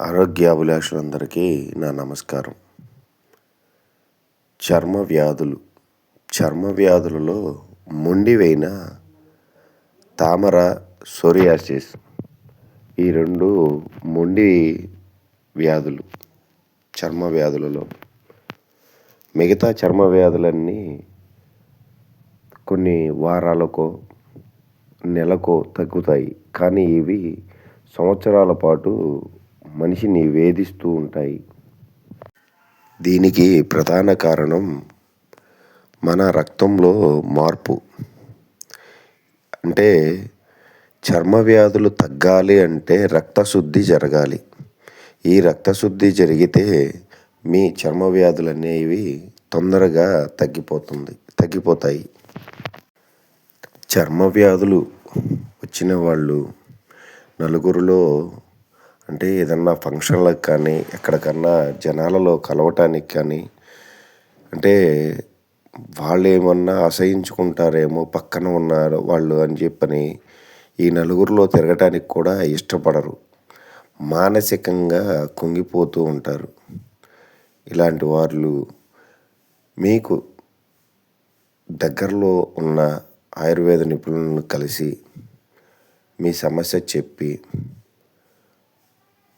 ఆరోగ్యాభిలాషులందరికీ నా నమస్కారం. చర్మ వ్యాధులు చర్మ వ్యాధులలో మొండివైన తామర సోరియాసిస్ ఈ రెండు మొండి వ్యాధులు చర్మ వ్యాధులలో మిగతా చర్మ వ్యాధులన్నీ కొన్ని వారాలకో నెలకో తగ్గుతాయి. కానీ ఇవి సంవత్సరాల పాటు మనిషిని వేధిస్తూ ఉంటాయి. దీనికి ప్రధాన కారణం మన రక్తంలో మార్పు. అంటే చర్మ వ్యాధులు తగ్గాలి అంటే రక్తశుద్ధి జరగాలి. ఈ రక్తశుద్ధి జరిగితే మీ చర్మ వ్యాధులు అనేవి తొందరగా తగ్గిపోతుంది తగ్గిపోతాయి. చర్మ వ్యాధులు వచ్చిన వాళ్ళు నలుగురిలో అంటే ఏదన్నా ఫంక్షన్లకు కానీ ఎక్కడికన్నా జనాలలో కలవటానికి కానీ అంటే వాళ్ళు ఏమన్నా అసహించుకుంటారేమో పక్కన ఉన్నారు వాళ్ళు అని చెప్పని ఈ నలుగురిలో తిరగటానికి కూడా ఇష్టపడరు. మానసికంగా కుంగిపోతూ ఉంటారు. ఇలాంటి వాళ్ళు మీకు దగ్గరలో ఉన్న ఆయుర్వేద నిపుణులను కలిసి మీ సమస్య చెప్పి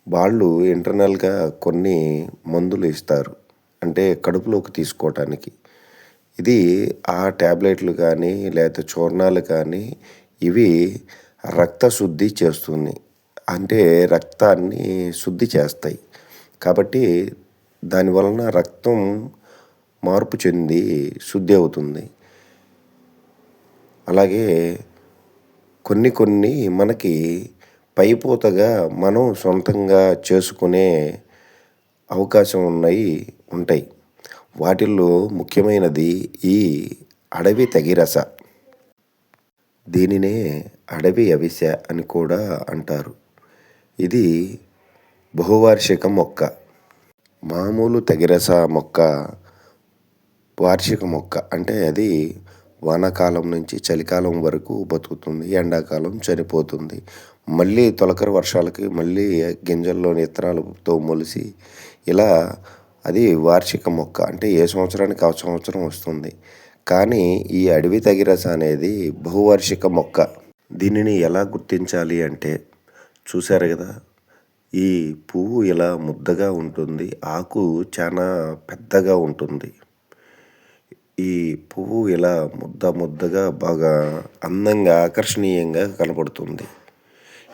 వాళ్ళు ఇంటర్నల్గా కొన్ని మందులు ఇస్తారు. అంటే కడుపులోకి తీసుకోవటానికి ఇది ఆ ట్యాబ్లెట్లు కానీ లేకపోతే చూర్ణాలు కానీ ఇవి రక్త శుద్ధి చేస్తుంది. అంటే రక్తాన్ని శుద్ధి చేస్తాయి. కాబట్టి దానివలన రక్తం మార్పు చెంది శుద్ధి అవుతుంది. అలాగే కొన్ని కొన్ని మనకి పైపోతగా మనం సొంతంగా చేసుకునే అవకాశం ఉన్నాయి ఉంటాయి. వాటిల్లో ముఖ్యమైనది ఈ అడవి తగిరస. దీనినే అడవి అవిస అని కూడా అంటారు. ఇది బహువార్షిక మొక్క. మామూలు తగిరస మొక్క వార్షిక మొక్క. అంటే అది వానాకాలం నుంచి చలికాలం వరకు బతుకుతుంది ఎండాకాలం చనిపోతుంది. మళ్ళీ తొలకరి వర్షాలకి మళ్ళీ గింజల్లోని ఇత్తనాలతో మొలిసి ఇలా అది వార్షిక మొక్క అంటే ఏ సంవత్సరానికి ఆ సంవత్సరం వస్తుంది. కానీ ఈ అడవి తగిరస అనేది బహువార్షిక మొక్క. దీనిని ఎలా గుర్తించాలి అంటే చూశారు కదా ఈ పువ్వు ఇలా ముద్దగా ఉంటుంది ఆకు చాలా పెద్దగా ఉంటుంది. ఈ పువ్వు ఇలా ముద్ద ముద్దగా బాగా అందంగా ఆకర్షణీయంగా కనపడుతుంది.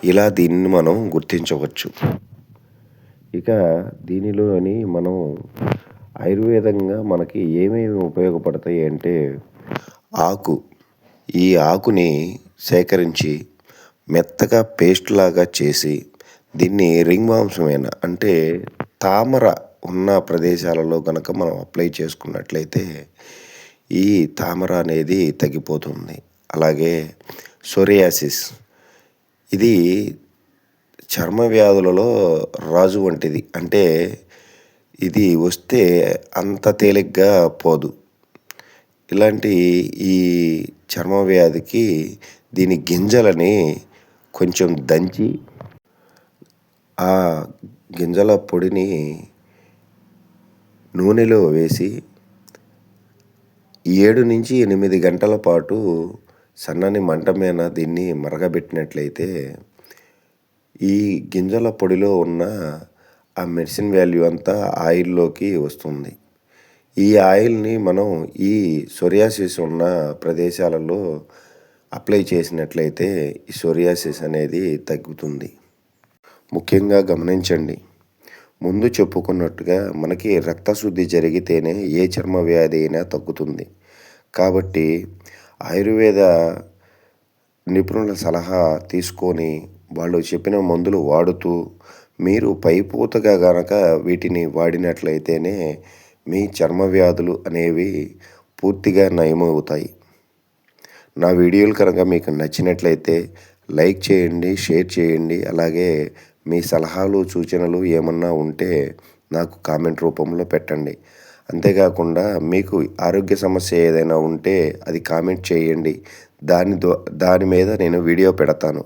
ఇలా దీన్ని మనం గుర్తించవచ్చు. ఇక దీనిలోని మనం ఆయుర్వేదంగా మనకి ఏమేమి ఉపయోగపడతాయి అంటే ఆకు. ఈ ఆకుని సేకరించి మెత్తగా పేస్ట్ లాగా చేసి దీన్ని రింగ్ మాంసమైన అంటే తామర ఉన్న ప్రదేశాలలో కనుక మనం అప్లై చేసుకున్నట్లయితే ఈ తామర అనేది తగ్గిపోతుంది. అలాగే సోరియాసిస్. ఇది చర్మ వ్యాధులలో రాజు వంటిది. అంటే ఇది వస్తే అంత తేలిగ్గా పోదు. ఇలాంటి ఈ చర్మ వ్యాధికి దీని గింజలని కొంచెం దంచి ఆ గింజల పొడిని నూనెలో వేసి ఏడు నుంచి ఎనిమిది గంటల పాటు సన్నని మంట మీద దీన్ని మరగబెట్టినట్లయితే ఈ గింజల పొడిలో ఉన్న ఆ మెడిసిన్ వాల్యూ అంతా ఆయిల్లోకి వస్తుంది. ఈ ఆయిల్ని మనం ఈ సొరియాసిస్ ఉన్న ప్రదేశాలలో అప్లై చేసినట్లయితే ఈ సొరియాసిస్ అనేది తగ్గుతుంది. ముఖ్యంగా గమనించండి. ముందు చెప్పుకున్నట్టుగా మనకి రక్తశుద్ధి జరిగితేనే ఏ చర్మ వ్యాధి అయినా తగ్గుతుంది. కాబట్టి ఆయుర్వేద నిపుణుల సలహా తీసుకొని వాళ్ళు చెప్పిన మందులు వాడుతూ మీరు పైపూతగా గనక వీటిని వాడినట్లయితేనే మీ చర్మ వ్యాధులు అనేవి పూర్తిగా నయమవుతాయి. నా వీడియోలు కనుక మీకు నచ్చినట్లయితే లైక్ చేయండి షేర్ చేయండి అలాగే మీ సలహాలు సూచనలు ఏమన్నా ఉంటే నాకు కామెంట్ రూపంలో పెట్టండి. అంతేకాకుండా మీకు ఆరోగ్య సమస్య ఏదైనా ఉంటే అది కామెంట్ చేయండి. దాని దాని మీద నేను వీడియో పెడతాను.